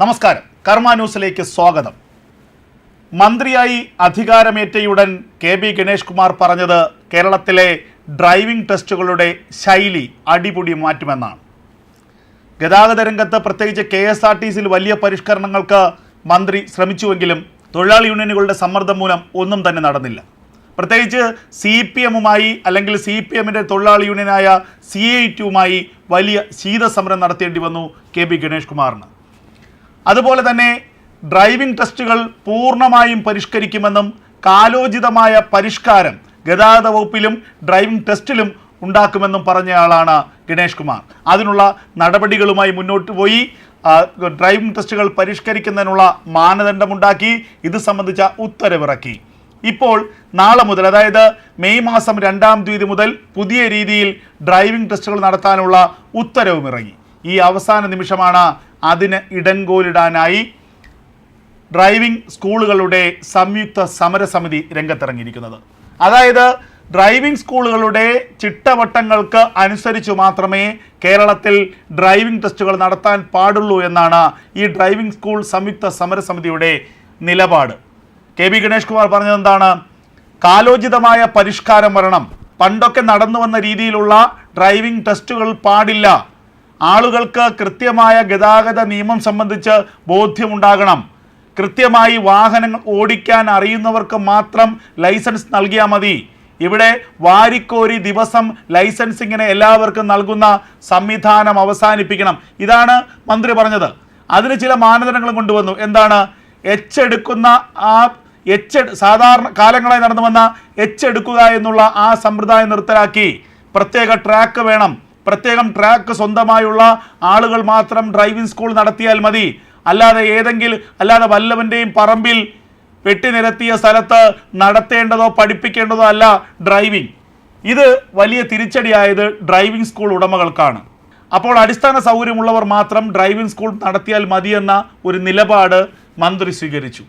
നമസ്കാരം. കർമ്മ ന്യൂസിലേക്ക് സ്വാഗതം. മന്ത്രിയായി അധികാരമേറ്റയുടൻ കെ ബി ഗണേഷ് കുമാർ പറഞ്ഞത് കേരളത്തിലെ ഡ്രൈവിംഗ് ടെസ്റ്റുകളുടെ ശൈലി അടിപൊളി മാറ്റുമെന്നാണ്. ഗതാഗത രംഗത്ത് പ്രത്യേകിച്ച് കെ എസ് ആർ ടി സിയിൽ വലിയ പരിഷ്കരണങ്ങൾക്ക് മന്ത്രി ശ്രമിച്ചുവെങ്കിലും തൊഴിലാളി യൂണിയനുകളുടെ സമ്മർദ്ദം മൂലം ഒന്നും തന്നെ നടന്നില്ല. പ്രത്യേകിച്ച് സി പി എമ്മുമായി അല്ലെങ്കിൽ സി പി എമ്മിന്റെ തൊഴിലാളി യൂണിയനായ സി ഐ ടിയുമായി വലിയ ശീതസമരം നടത്തേണ്ടി വന്നു കെ ബി ഗണേഷ് കുമാറിന്. അതുപോലെ തന്നെ ഡ്രൈവിംഗ് ടെസ്റ്റുകൾ പൂർണമായും പരിഷ്കരിക്കുമെന്നും കാലോചിതമായ പരിഷ്കാരം ഗതാഗത വകുപ്പിലും ഡ്രൈവിംഗ് ടെസ്റ്റിലും ഉണ്ടാക്കുമെന്നും പറഞ്ഞയാളാണ് ഗണേഷ് കുമാർ. അതിനുള്ള നടപടികളുമായി മുന്നോട്ട് പോയി ഡ്രൈവിംഗ് ടെസ്റ്റുകൾ പരിഷ്കരിക്കുന്നതിനുള്ള മാനദണ്ഡമുണ്ടാക്കി ഇത് സംബന്ധിച്ച ഉത്തരവിറക്കി. ഇപ്പോൾ നാളെ മുതൽ അതായത് മെയ് മാസം രണ്ടാം തീയതി മുതൽ പുതിയ രീതിയിൽ ഡ്രൈവിംഗ് ടെസ്റ്റുകൾ നടത്താനുള്ള ഉത്തരവും ഇറങ്ങി ഈ അവസാന നിമിഷമാണ് അതിന് ഇടങ്കോലിടാനായി ഡ്രൈവിംഗ് സ്കൂളുകളുടെ സംയുക്ത സമരസമിതി രംഗത്തിറങ്ങിയിരിക്കുന്നത്. അതായത് ഡ്രൈവിംഗ് സ്കൂളുകളുടെ ചിട്ടവട്ടങ്ങൾക്ക് അനുസരിച്ച് മാത്രമേ കേരളത്തിൽ ഡ്രൈവിംഗ് ടെസ്റ്റുകൾ നടത്താൻ പാടുള്ളൂ എന്നാണ് ഈ ഡ്രൈവിംഗ് സ്കൂൾ സംയുക്ത സമരസമിതിയുടെ നിലപാട്. കെ ബി ഗണേഷ് കുമാർ പറഞ്ഞത് എന്താണ്? കാലോചിതമായ പരിഷ്കാരം വരണം. പണ്ടൊക്കെ നടന്നു വന്ന രീതിയിലുള്ള ഡ്രൈവിംഗ് ടെസ്റ്റുകൾ പാടില്ല. ആളുകൾക്ക് കൃത്യമായ ഗതാഗത നിയമം സംബന്ധിച്ച് ബോധ്യമുണ്ടാകണം. കൃത്യമായി വാഹനങ്ങൾ ഓടിക്കാൻ അറിയുന്നവർക്ക് മാത്രം ലൈസൻസ് നൽകിയാൽ മതി. ഇവിടെ വാരിക്കോരി ദിവസം ലൈസൻസിങ്ങിന് എല്ലാവർക്കും നൽകുന്ന സംവിധാനം അവസാനിപ്പിക്കണം. ഇതാണ് മന്ത്രി പറഞ്ഞത്. അതിന് ചില മാനദണ്ഡങ്ങൾ കൊണ്ടുവന്നു. എന്താണ്? എച്ച് എടുക്കുന്ന ആ എച്ച് സാധാരണ കാലങ്ങളായി നടന്നു വന്ന എച്ച് എടുക്കുക എന്നുള്ള ആ സമ്പ്രദായം നിർത്തലാക്കി. പ്രത്യേക ട്രാക്ക് വേണം. പ്രത്യേകം ട്രാക്ക് സ്വന്തമായുള്ള ആളുകൾ മാത്രം ഡ്രൈവിംഗ് സ്കൂൾ നടത്തിയാൽ മതി. അല്ലാതെ ഏതെങ്കിലും അല്ലാതെ വല്ലവന്റെയും പറമ്പിൽ വെട്ടിനിരത്തിയ സ്ഥലത്ത് നടത്തേണ്ടതോ പഠിപ്പിക്കേണ്ടതോ അല്ല ഡ്രൈവിംഗ്. ഇത് വലിയ തിരിച്ചടിയായത് ഡ്രൈവിംഗ് സ്കൂൾ ഉടമകൾക്കാണ്. അപ്പോൾ അടിസ്ഥാന സൗകര്യമുള്ളവർ മാത്രം ഡ്രൈവിംഗ് സ്കൂൾ നടത്തിയാൽ മതിയെന്ന ഒരു നിലപാട് മന്ത്രി സ്വീകരിച്ചു.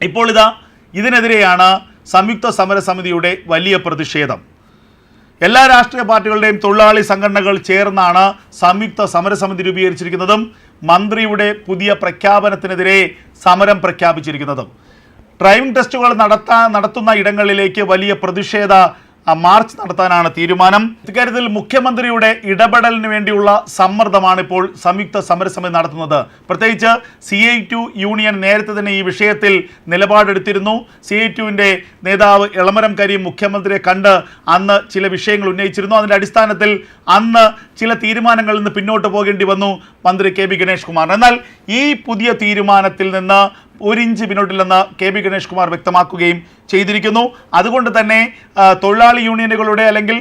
ഇപ്പോൾ ഇതാ ഇതിനെതിരെയാണ് സംയുക്ത സമരസമിതിയുടെ വലിയ പ്രതിഷേധം. എല്ലാ രാഷ്ട്രീയ പാർട്ടികളുടെയും തൊഴിലാളി സംഘടനകൾ ചേർന്നാണ് സംയുക്ത സമരസമിതി രൂപീകരിച്ചിരിക്കുന്നതും മന്ത്രിയുടെ പുതിയ പ്രഖ്യാപനത്തിനെതിരെ സമരം പ്രഖ്യാപിച്ചിരിക്കുന്നതും. ഡ്രൈവിംഗ് ടെസ്റ്റുകൾ നടത്താൻ നടത്തുന്ന ഇടങ്ങളിലേക്ക് വലിയ പ്രതിഷേധ മാർച്ച് നടത്താനാണ് തീരുമാനം. ഇക്കാര്യത്തിൽ മുഖ്യമന്ത്രിയുടെ ഇടപെടലിന് വേണ്ടിയുള്ള സമ്മർദ്ദമാണ് ഇപ്പോൾ സംയുക്ത സമരസമിതി നടത്തുന്നത്. പ്രത്യേകിച്ച് സി ഐ ടു യൂണിയൻ നേരത്തെ തന്നെ ഈ വിഷയത്തിൽ നിലപാടെടുത്തിരുന്നു. സി ഐ ടുവിന്റെ നേതാവ് ഇളമരം കരീം മുഖ്യമന്ത്രിയെ കണ്ട് അന്ന് ചില വിഷയങ്ങൾ ഉന്നയിച്ചിരുന്നു. അതിന്റെ അടിസ്ഥാനത്തിൽ അന്ന് ചില തീരുമാനങ്ങളിൽ നിന്ന് പിന്നോട്ട് പോകേണ്ടി വന്നു മന്ത്രി കെ ബി ഗണേഷ് കുമാർ. എന്നാൽ ഈ പുതിയ തീരുമാനത്തിൽ നിന്ന് ഒരു ഇഞ്ച് പിന്നോട്ടില്ലെന്ന് കെ ബി ഗണേഷ് കുമാർ വ്യക്തമാക്കുകയും ചെയ്തിരിക്കുന്നു. അതുകൊണ്ട് തന്നെ തൊഴിലാളി യൂണിയനുകളുടെ അല്ലെങ്കിൽ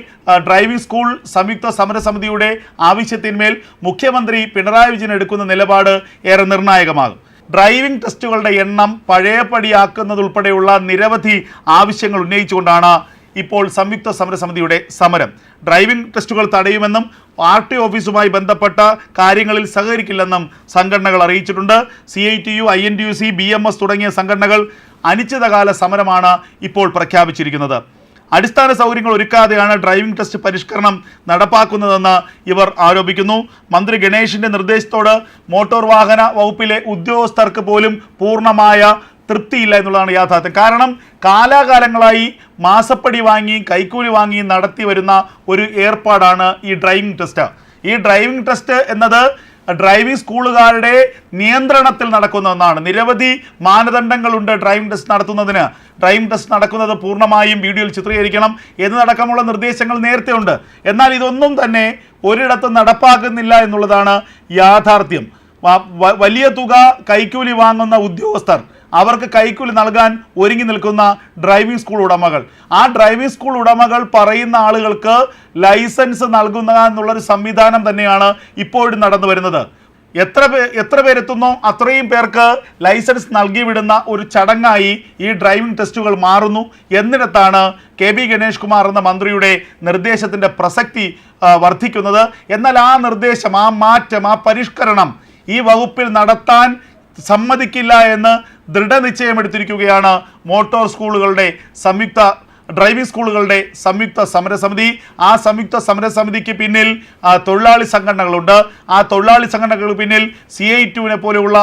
ഡ്രൈവിംഗ് സ്കൂൾ സംയുക്ത സമരസമിതിയുടെ ആവശ്യത്തിന്മേൽ മുഖ്യമന്ത്രി പിണറായി വിജയൻ എടുക്കുന്ന നിലപാട് ഏറെ നിർണായകമാകും. ഡ്രൈവിംഗ് ടെസ്റ്റുകളുടെ എണ്ണം പഴയപടിയാക്കുന്നതുൾപ്പെടെയുള്ള നിരവധി ആവശ്യങ്ങൾ ഉന്നയിച്ചുകൊണ്ടാണ് ഇപ്പോൾ സംയുക്ത സമരസമിതിയുടെ സമരം. ഡ്രൈവിംഗ് ടെസ്റ്റുകൾ തടയുമെന്നും ആർ ടി ഓഫീസുമായി ബന്ധപ്പെട്ട കാര്യങ്ങളിൽ സഹകരിക്കില്ലെന്നും സംഘടനകൾ അറിയിച്ചിട്ടുണ്ട്. C I T U I N T U C B M S തുടങ്ങിയ സംഘടനകൾ അനിശ്ചിതകാല സമരമാണ് ഇപ്പോൾ പ്രഖ്യാപിച്ചിരിക്കുന്നത്. അടിസ്ഥാന സൗകര്യങ്ങൾ ഒരുക്കാതെയാണ് ഡ്രൈവിംഗ് ടെസ്റ്റ് പരിഷ്കരണം നടപ്പാക്കുന്നതെന്ന് ഇവർ ആരോപിക്കുന്നു. മന്ത്രി ഗണേഷിന്റെ നിർദ്ദേശത്തോട് മോട്ടോർ വാഹന വകുപ്പിലെ ഉദ്യോഗസ്ഥർക്ക് പോലും പൂർണമായ തൃപ്തിയില്ല എന്നുള്ളതാണ് യാഥാർത്ഥ്യം. കാരണം കാലാകാലങ്ങളായി മാസപ്പടി വാങ്ങി കൈക്കൂലി വാങ്ങി നടത്തി വരുന്ന ഒരു ഏർപ്പാടാണ് ഈ ഡ്രൈവിംഗ് ടെസ്റ്റ്. ഈ ഡ്രൈവിംഗ് ടെസ്റ്റ് എന്നത് ഡ്രൈവിംഗ് സ്കൂളുകാരുടെ നിയന്ത്രണത്തിൽ നടക്കുന്ന ഒന്നാണ്. നിരവധി മാനദണ്ഡങ്ങളുണ്ട് ഡ്രൈവിംഗ് ടെസ്റ്റ് നടത്തുന്നതിന്. ഡ്രൈവിംഗ് ടെസ്റ്റ് നടക്കുന്നത് പൂർണമായും വീഡിയോയിൽ ചിത്രീകരിക്കണം. എന്ന് എന്നതടക്കമുള്ള നിർദ്ദേശങ്ങൾ നേരത്തെ ഉണ്ട് എന്നാൽ ഇതൊന്നും തന്നെ ഒരിടത്തും നടപ്പാക്കുന്നില്ല എന്നുള്ളതാണ് യാഥാർത്ഥ്യം. വലിയ തുക കൈക്കൂലി വാങ്ങുന്ന ഉദ്യോഗസ്ഥർ അവർക്ക് കൈക്കൂലി നൽകാൻ ഒരുങ്ങി നിൽക്കുന്ന ഡ്രൈവിംഗ് സ്കൂൾ ഉടമകൾ. ആ ഡ്രൈവിംഗ് സ്കൂൾ ഉടമകൾ പറയുന്ന ആളുകൾക്ക് ലൈസൻസ് നൽകുന്ന എന്നുള്ളൊരു സംവിധാനം തന്നെയാണ് ഇപ്പോഴും നടന്നു വരുന്നത്. എത്ര പേ എത്ര പേരെത്തുന്നോ? അത്രയും പേർക്ക് ലൈസൻസ് നൽകി വിടുന്ന ഒരു ചടങ്ങായി ഈ ഡ്രൈവിംഗ് ടെസ്റ്റുകൾ മാറുന്നു. എന്നിടത്താണ് കെ ബി ഗണേഷ് കുമാർ എന്ന മന്ത്രിയുടെ നിർദ്ദേശത്തിന്റെ പ്രസക്തി വർദ്ധിക്കുന്നത്. എന്നാൽ ആ നിർദ്ദേശം ആ മാറ്റം ആ പരിഷ്കരണം ഈ വകുപ്പിൽ നടത്താൻ സമ്മതിക്കില്ല എന്ന് ദൃഢനിശ്ചയമെടുത്തിരിക്കുകയാണ് മോട്ടോർ സ്കൂളുകളുടെ സംയുക്ത ഡ്രൈവിംഗ് സ്കൂളുകളുടെ സംയുക്ത സമരസമിതി. ആ സംയുക്ത സമരസമിതിക്ക് പിന്നിൽ തൊഴിലാളി സംഘടനകളുണ്ട്. ആ തൊഴിലാളി സംഘടനകൾക്ക് പിന്നിൽ സി ഐ ടുവിനെ പോലെയുള്ള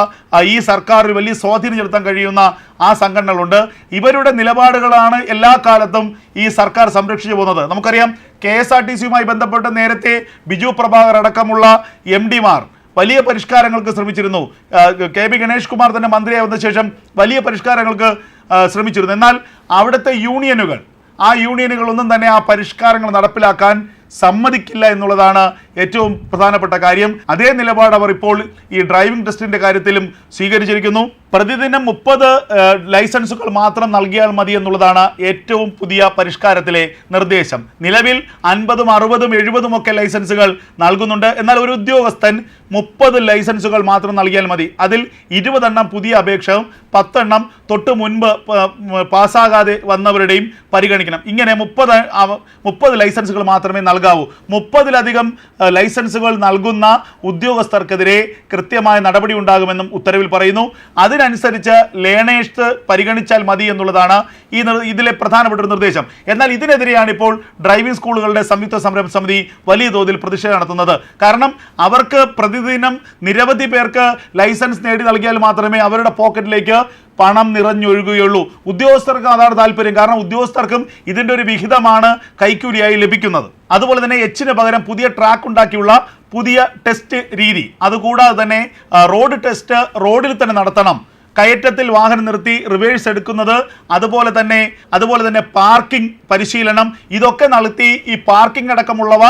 ഈ സർക്കാരിൽ വലിയ സ്വാധീനം ചെലുത്താൻ കഴിയുന്ന ആ സംഘടനകളുണ്ട്. ഇവരുടെ നിലപാടുകളാണ് എല്ലാ കാലത്തും ഈ സർക്കാർ സംരക്ഷിച്ചു പോകുന്നത്. നമുക്കറിയാം കെ എസ് ആർ ടി സിയുമായി ബന്ധപ്പെട്ട് നേരത്തെ ബിജു പ്രഭാകർ അടക്കമുള്ള എം ഡിമാർ വലിയ പരിഷ്കാരങ്ങൾക്ക് ശ്രമിച്ചിരുന്നു. കെ പി ഗണേഷ് കുമാർ തന്നെ മന്ത്രിയാവുന്ന ശേഷം വലിയ പരിഷ്കാരങ്ങൾക്ക് ശ്രമിച്ചിരുന്നു. എന്നാൽ അവിടുത്തെ യൂണിയനുകൾ ആ യൂണിയനുകളൊന്നും തന്നെ ആ പരിഷ്കാരങ്ങൾ നടപ്പിലാക്കാൻ സമ്മതിക്കില്ല എന്നുള്ളതാണ് ഏറ്റവും പ്രധാനപ്പെട്ട കാര്യം. അതേ നിലപാട് അവർ ഇപ്പോൾ ഈ ഡ്രൈവിംഗ് ടെസ്റ്റിന്റെ കാര്യത്തിലും സ്വീകരിച്ചിരിക്കുന്നു. പ്രതിദിനം മുപ്പത് ലൈസൻസുകൾ മാത്രം നൽകിയാൽ മതി എന്നുള്ളതാണ് ഏറ്റവും പുതിയ പരിഷ്കാരത്തിലെ നിർദ്ദേശം. നിലവിൽ അൻപതും അറുപതും എഴുപതും ഒക്കെ ലൈസൻസുകൾ നൽകുന്നുണ്ട്. എന്നാൽ ഒരു ഉദ്യോഗസ്ഥൻ മുപ്പത് ലൈസൻസുകൾ മാത്രം നൽകിയാൽ മതി. അതിൽ ഇരുപതെണ്ണം പുതിയ അപേക്ഷയും പത്തെണ്ണം തൊട്ട് മുൻപ് പാസ്സാകാതെ വന്നവരുടെയും പരിഗണിക്കണം. ഇങ്ങനെ മുപ്പത് മുപ്പത് ലൈസൻസുകൾ മാത്രമേ നൽകാവൂ. മുപ്പതിലധികം ലൈസൻസുകൾ നൽകുന്ന ഉദ്യോഗസ്ഥർക്കെതിരെ കൃത്യമായ നടപടി ഉണ്ടാകുമെന്നും ഉത്തരവിൽ പറയുന്നു. അതിനനുസരിച്ച് ലേണേഴ്സ് പരിഗണിച്ചാൽ മതി എന്നുള്ളതാണ് ഈ ഇതിലെ പ്രധാനപ്പെട്ട ഒരു നിർദ്ദേശം. എന്നാൽ ഇതിനെതിരെയാണ് ഇപ്പോൾ ഡ്രൈവിംഗ് സ്കൂളുകളുടെ സംയുക്ത സംരംഭ സമിതി വലിയ തോതിൽ പ്രതിഷേധം നടത്തുന്നത്. കാരണം അവർക്ക് പ്രതിദിനം നിരവധി പേർക്ക് ലൈസൻസ് നേടി നൽകിയാൽ മാത്രമേ അവരുടെ പോക്കറ്റിലേക്ക് പണം നിറഞ്ഞൊഴുകുകയുള്ളൂ. ഉദ്യോഗസ്ഥർക്ക് അതാണ് താല്പര്യം. കാരണം ഉദ്യോഗസ്ഥർക്കും ഇതിന്റെ ഒരു വിഹിതമാണ് കൈക്കൂലിയായി ലഭിക്കുന്നത്. അതുപോലെ തന്നെ എച്ചിന് പകരം പുതിയ ട്രാക്ക് ഉണ്ടാക്കിയുള്ള പുതിയ ടെസ്റ്റ് രീതി. അതുകൂടാതെ തന്നെ റോഡ് ടെസ്റ്റ് റോഡിൽ തന്നെ നടത്തണം. കയറ്റത്തിൽ വാഹനം നിർത്തി റിവേഴ്സ് എടുക്കുന്നത് അതുപോലെ തന്നെ അതുപോലെ തന്നെ പാർക്കിംഗ് പരിശീലനം ഇതൊക്കെ നടത്തി ഈ പാർക്കിംഗ് അടക്കമുള്ളവ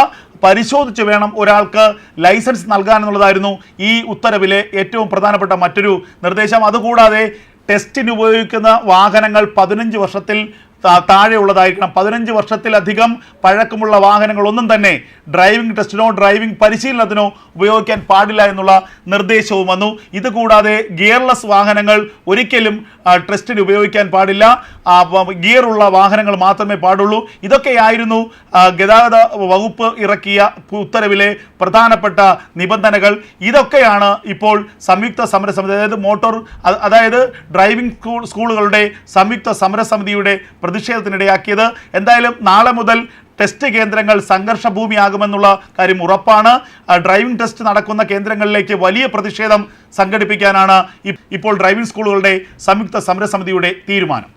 പരിശോധിച്ച് വേണം ഒരാൾക്ക് ലൈസൻസ് നൽകാനെന്നുള്ളതായിരുന്നു ഈ ഉത്തരവിലെ ഏറ്റവും പ്രധാനപ്പെട്ട മറ്റൊരു നിർദ്ദേശം. അതുകൂടാതെ ടെസ്റ്റിന് ഉപയോഗിക്കുന്ന വാഹനങ്ങൾ പതിനഞ്ച് വർഷത്തിൽ താഴെയുള്ളതായിരിക്കണം. പതിനഞ്ച് വർഷത്തിലധികം പഴക്കമുള്ള വാഹനങ്ങളൊന്നും തന്നെ ഡ്രൈവിംഗ് ടെസ്റ്റിനോ ഡ്രൈവിംഗ് പരിശീലനത്തിനോ ഉപയോഗിക്കാൻ പാടില്ല എന്നുള്ള നിർദ്ദേശവും വന്നു. ഇതുകൂടാതെ ഗിയർലെസ് വാഹനങ്ങൾ ഒരിക്കലും ആ, ടെസ്റ്റിന് ഉപയോഗിക്കാൻ പാടില്ല. ഗിയർ ഉള്ള വാഹനങ്ങൾ മാത്രമേ പാടുള്ളൂ. ഇതൊക്കെയായിരുന്നു ഗതാഗത വകുപ്പ് ഇറക്കിയ ഉത്തരവിലെ പ്രധാനപ്പെട്ട നിബന്ധനകൾ. ഇതൊക്കെയാണ് ഇപ്പോൾ സംയുക്ത സമരസമിതി അതായത് മോട്ടോർ അതായത് ഡ്രൈവിംഗ് സ്കൂൾ സ്കൂളുകളുടെ സംയുക്ത സമരസമിതിയുടെ പ്രതിഷേധത്തിനിടയാക്കിയത്. എന്തായാലും നാളെ മുതൽ ടെസ്റ്റ് കേന്ദ്രങ്ങൾ സംഘർഷഭൂമിയാകുമെന്നുള്ള കാര്യം ഉറപ്പാണ്. ഡ്രൈവിംഗ് ടെസ്റ്റ് നടക്കുന്ന കേന്ദ്രങ്ങളിലേക്ക് വലിയ പ്രതിഷേധം സംഘടിപ്പിക്കാനാണ് ഇപ്പോൾ ഡ്രൈവിംഗ് സ്കൂളുകളുടെ സംയുക്ത സമരസമിതിയുടെ തീരുമാനം.